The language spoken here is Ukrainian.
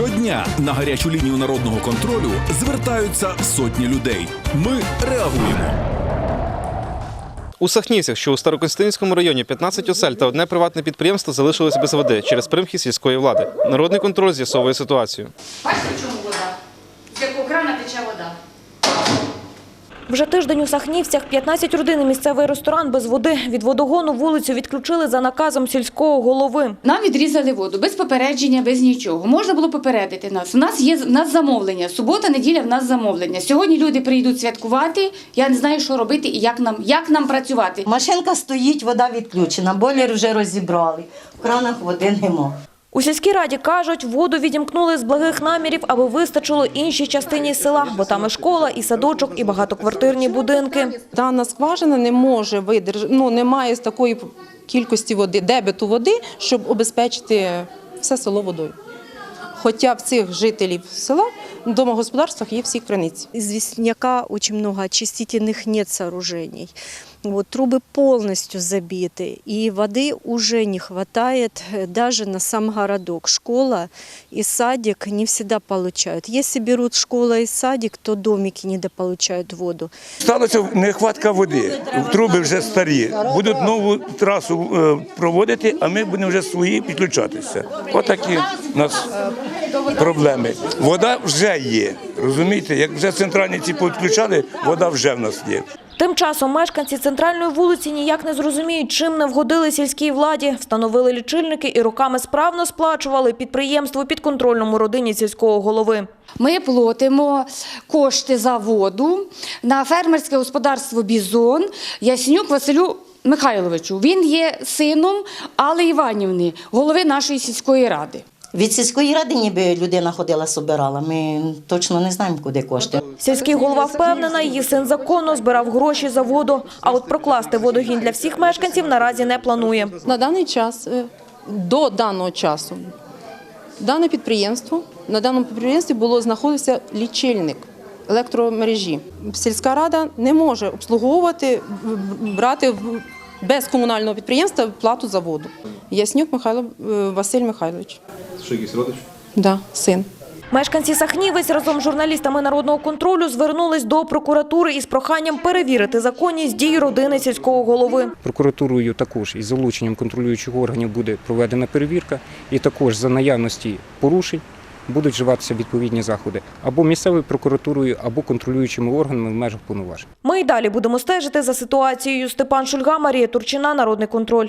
Щодня на гарячу лінію народного контролю звертаються сотні людей. Ми реагуємо. У Сахнівцях, що у Старокостянтинському районі 15 осель та одне приватне підприємство залишилось без води через примхи сільської влади. Народний контроль з'ясовує ситуацію. Бачите, в чому вода? З якого крана тече вода? Вже тиждень у Сахнівцях 15 родин і місцевий ресторан без води. Від водогону вулицю відключили за наказом сільського голови. Нам відрізали воду без попередження, без нічого. Можна було попередити нас. У нас є в нас замовлення. Субота, неділя в нас замовлення. Сьогодні люди прийдуть святкувати. Я не знаю, що робити і як нам, як нам працювати. Машинка стоїть, вода відключена, бойлер вже розібрали. В кранах води нема. У сільській раді кажуть, воду відімкнули з благих намірів, аби вистачило іншій частині села, бо там і школа, і садочок, і багатоквартирні будинки. Дана скважина не може видержати, ну немає з такої кількості води, дебету води, щоб обезпечити все село водою. Хоча в цих жителів села в домогосподарствах є всі криниці. известняка очень много, очистительных нет сооружений. Вот, трубы полностью забиты, и воды уже не хватает э, даже на сам городок. Школа и садик не всегда получают. Если берут школа и садик, то домики недополучают воду. Сталася нехватка води. Труби вже старі. Будуть нову трасу е, проводити, а ми будемо вже свої підключатися. Отакі у нас проблеми. Вода вже є. Розумієте, як вже центральні ці підключали, вода вже в нас є. Тим часом мешканці центральної вулиці ніяк не зрозуміють, чим не вгодили сільській владі. Встановили лічильники і роками справно сплачували підприємству підконтрольному родині сільського голови. Ми платимо кошти за воду на фермерське господарство Бізон Яснюк Василю Михайловичу. Він є сином Алли Іванівни, голови нашої сільської ради. Від сільської ради ніби людина ходила, собирала. Ми точно не знаємо, куди кошти. Сільський голова впевнена, її син законно збирав гроші за воду. А от прокласти водогін для всіх мешканців наразі не планує. На даний час, е, до даного часу, дане підприємство, на даному підприємстві було знаходився лічильник електромережі. Сільська рада не може обслуговувати, брати в- без комунального підприємства плату за воду. Яснюк Михайло е, Василь Михайлович. Що якийсь родич? Да, син. Мешканці Сахнівець разом з журналістами народного контролю звернулись до прокуратури із проханням перевірити законність дій родини сільського голови. Прокуратурою також із залученням контролюючих органів буде проведена перевірка, і також за наявності порушень будуть вживатися відповідні заходи або місцевою прокуратурою, або контролюючими органами в межах повноважень. Ми й далі будемо стежити за ситуацією. Степан Шульга, Марія Турчина, Народний контроль.